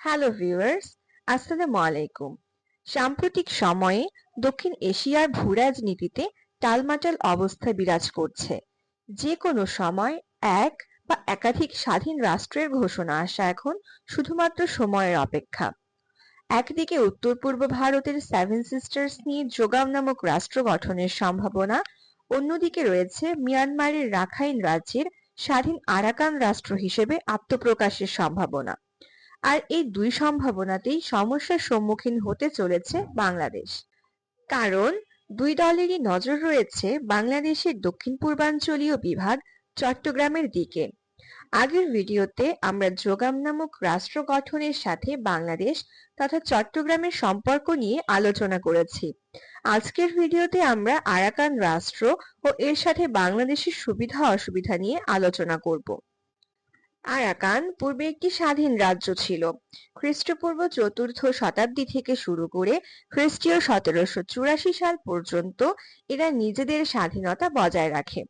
Hello viewers আসসালামু আলাইকুম। সাম্প্রতিক সময়ে দক্ষিণ এশিয়ার ভূরাজনীতিতে টালমাটাল অবস্থা বিরাজ করছে। যে কোনো সময় এক বা একাধিক স্বাধীন রাষ্ট্রের ঘোষণা আসা এখন শুধুমাত্র সময়ের অপেক্ষা। একদিকে উত্তর পূর্ব ভারতের সেভেন সিস্টার্স নিয়ে যোগাম নামক রাষ্ট্র গঠনের সম্ভাবনা, অন্যদিকে রয়েছে মিয়ানমারের রাখাইন রাজ্যের স্বাধীন আরাকান রাষ্ট্র হিসেবে আত্মপ্রকাশের সম্ভাবনা। আর এই দুই সম্ভাবনাতেই সমস্যার সম্মুখীন হতে চলেছে বাংলাদেশ। কারণ দুই দলেরই নজর রয়েছে বাংলাদেশের দক্ষিণ পূর্বাঞ্চলীয় বিভাগ চট্টগ্রামের দিকে। আগের ভিডিওতে আমরা যোগাম নামক রাষ্ট্র গঠনের সাথে বাংলাদেশ তথা চট্টগ্রামের সম্পর্ক নিয়ে আলোচনা করেছি। আজকের ভিডিওতে আমরা আরাকান রাষ্ট্র ও এর সাথে বাংলাদেশের সুবিধা অসুবিধা নিয়ে আলোচনা করব। আরাকান পূর্বে একটি স্বাধীন রাজ্য ছিল। খ্রিস্টপূর্ব চতুর্থ শতাব্দী থেকে শুরু করে খ্রিস্টীয় সতেরোশো চুরাশি সাল পর্যন্ত এরা নিজেদের স্বাধীনতা বজায় রাখে।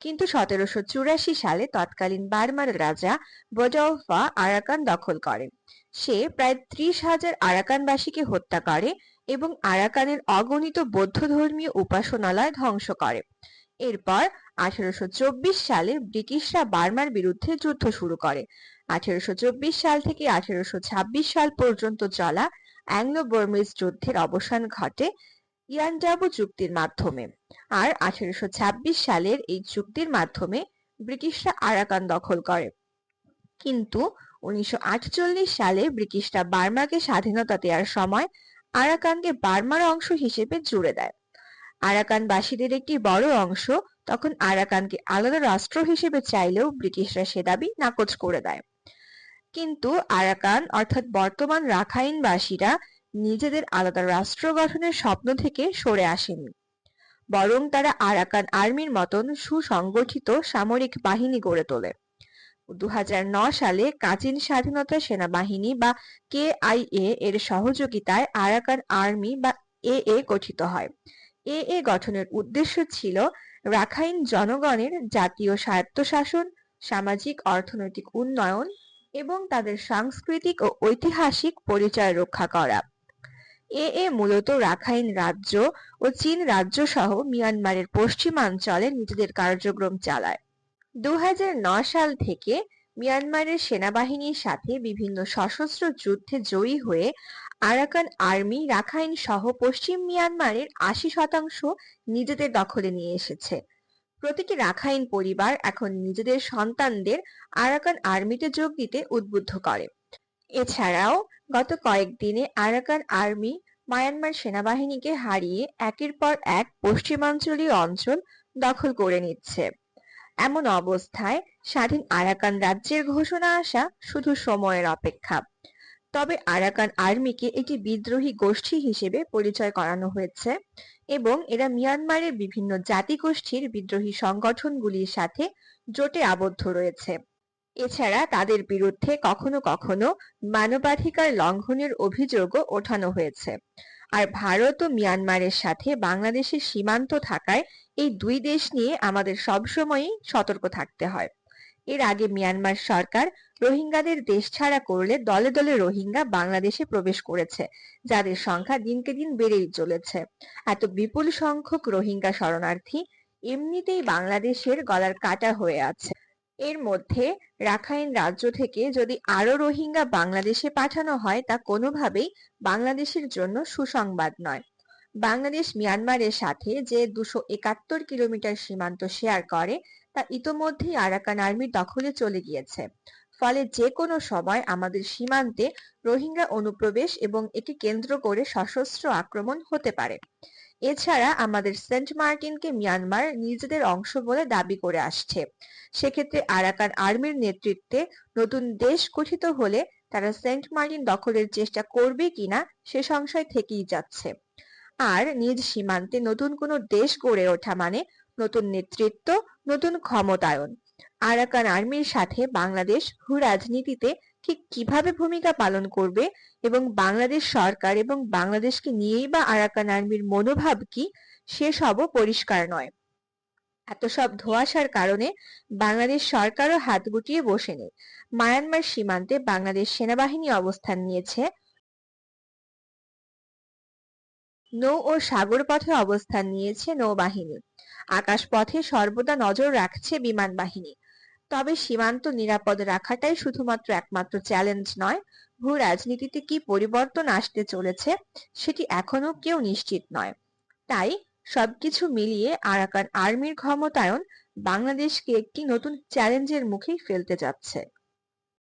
কিন্তু সতেরোশো চুরাশি সালে তৎকালীন বার্মার রাজা বডাউফা আরাকান দখল করে। সে প্রায় ত্রিশ হাজার আরাকানবাসীকে হত্যা করে এবং আরাকানের অগণিত বৌদ্ধ ধর্মীয় উপাসনালয় ধ্বংস করে। এরপর আঠারোশো চব্বিশ সালে ব্রিটিশরা বার্মার বিরুদ্ধে যুদ্ধ শুরু করে। আঠারোশো চব্বিশ সাল থেকে আঠারোশো ছাব্বিশ সাল পর্যন্ত চলা অ্যাংলো বার্মিজ যুদ্ধের অবসান ঘটে ইয়ানডাবু চুক্তির মাধ্যমে। আর আঠারোশো ছাব্বিশ সালের এই চুক্তির মাধ্যমে ব্রিটিশরা আরাকান দখল করে। কিন্তু উনিশশো আটচল্লিশ সালে ব্রিটিশরা বার্মাকে স্বাধীনতা দেওয়ার সময় আরাকানকে বার্মার অংশ হিসেবে জুড়ে দেয়। আরাকানবাসীদের একটি বড় অংশ তখন আরাকানকে আলাদা রাষ্ট্র হিসেবে চাইলেও ব্রিটিশরা সে দাবি নাকচ করে দেয়। কিন্তু আরাকান অর্থাৎ বর্তমান রাখাইনবাসীরা নিজেদের আলাদা রাষ্ট্র গঠনের স্বপ্ন থেকে সরে আসেনি। বরং তারা আরাকান আর্মির মতন সুসংগঠিত সামরিক বাহিনী গড়ে তোলে। দু সালে কাচিন স্বাধীনতা সেনাবাহিনী বা কে এর সহযোগিতায় আরাকান আর্মি বা এ গঠিত হয়। এ এ গঠনের উদ্দেশ্য ছিল রাখাইন জনগণের জাতীয় স্বায়ত্তশাসন, সামাজিক অর্থনৈতিক উন্নয়ন এবং তাদের সাংস্কৃতিক ও ঐতিহাসিক পরিচয় রক্ষা করা। এ এ মূলত রাখাইন রাজ্য ও চীন রাজ্য সহ মিয়ানমারের পশ্চিমাঞ্চলে নিজেদের কার্যক্রম চালায়। দু হাজার নয় সাল থেকে মিয়ানমারের সেনাবাহিনীর সাথে বিভিন্ন সশস্ত্র যুদ্ধে জয়ী হয়ে আরাকান আর্মি রাখাইন সহ পশ্চিম মিয়ানমারের আশি শতাংশ নিজেদের দখলে নিয়ে এসেছে। প্রতিটি রাখাইন পরিবার এখন নিজেদের সন্তানদের আরাকান আর্মিতে যোগ দিতে উদ্বুদ্ধ করে। এছাড়াও গত কয়েকদিনে আরাকান আর্মি মায়ানমার সেনাবাহিনীকে হারিয়ে একের পর এক পশ্চিমাঞ্চলীয় অঞ্চল দখল করে নিচ্ছে। এমন অবস্থায় স্বাধীন আরাকান রাজ্যের ঘোষণা আসা শুধু সময়ের অপেক্ষা। তবে আরাকান আর্মিকে একটি বিদ্রোহী গোষ্ঠী হিসেবে পরিচয় করানো হয়েছে এবং এরা মিয়ানমারের বিভিন্ন জাতিগোষ্ঠীর বিদ্রোহী সংগঠনগুলির সাথে জোটে আবদ্ধ রয়েছে। এছাড়া তাদের বিরুদ্ধে কখনো কখনো মানবাধিকার লঙ্ঘনের অভিযোগও ওঠানো হয়েছে। আর ভারত ও মিয়ানমারের সাথে বাংলাদেশের সীমান্ত থাকায় এই দুই দেশ নিয়ে আমাদের সবসময়ই সতর্ক থাকতে হয়। এর আগে মিয়ানমার সরকার রোহিঙ্গাদের দেশ ছাড়া করলে দলে দলে রোহিঙ্গা বাংলাদেশে প্রবেশ করেছে, যাদের সংখ্যা দিনকে দিন বেড়েই চলেছে। এত বিপুল সংখ্যক রোহিঙ্গা শরণার্থী এমনিতেই বাংলাদেশের গলার কাটা হয়ে আছে। এর মধ্যে রাখাইন রাজ্য থেকে যদি আরও রোহিঙ্গা বাংলাদেশে পাঠানো হয়, তা কোনোভাবেই বাংলাদেশের জন্য সুসংবাদ নয়। বাংলাদেশ মিয়ানমারের সাথে যে দুশো একাত্তর কিলোমিটার সীমান্ত শেয়ার করে, তা ইতোমধ্যেই আরাকান আর্মির দখলে চলে গিয়েছে। ফলে যে কোনো সময় আমাদের সীমান্তে রোহিঙ্গা অনুপ্রবেশ এবং একে কেন্দ্র করে সশস্ত্র আক্রমণ হতে পারে। এছাড়া আমাদের সেন্ট মার্টিনকে মিয়ানমার নিজেদের অংশ বলে দাবি করে আসছে। সেক্ষেত্রে আরাকান আর্মির নেতৃত্বে নতুন দেশ গঠিত হলে তারা সেন্ট মার্টিন দখলের চেষ্টা করবে কিনা সে সংশয় থেকেই যাচ্ছে। আর নিজ সীমান্তে নতুন কোনো দেশ গড়ে ওঠা মানে নতুন নেতৃত্ব, নতুন ক্ষমতায়ন। আরাকান আর্মির সাথে বাংলাদেশ ভূ রাজনীতিতে ঠিক কীভাবে ভূমিকা পালন করবে এবং বাংলাদেশ সরকার এবং বাংলাদেশকে নিয়েই বা আরাকান আর্মির মনোভাব কি সেসবও পরিষ্কার নয়। এত সব ধোঁয়াশার কারণে বাংলাদেশ সরকারও হাত গুটিয়ে বসে নেই মায়ানমার সীমান্তে বাংলাদেশ সেনাবাহিনী অবস্থান নিয়েছে। নৌ ও সাগর পথে অবস্থান নিয়েছে নৌবাহিনী। আকাশপথে সর্বদা নজর রাখছে বিমান বাহিনী। তবে সীমান্ত নিরাপদ রাখাটাই শুধুমাত্র একমাত্র চ্যালেঞ্জ নয় ভূ রাজনীতিতে কি পরিবর্তন আসতে চলেছে সেটি এখনও কেউ নিশ্চিত নয়। তাই সবকিছু মিলিয়ে আরাকান আর্মির ক্ষমতায়ন বাংলাদেশকে একটি নতুন চ্যালেঞ্জের মুখেই ফেলতে যাচ্ছে।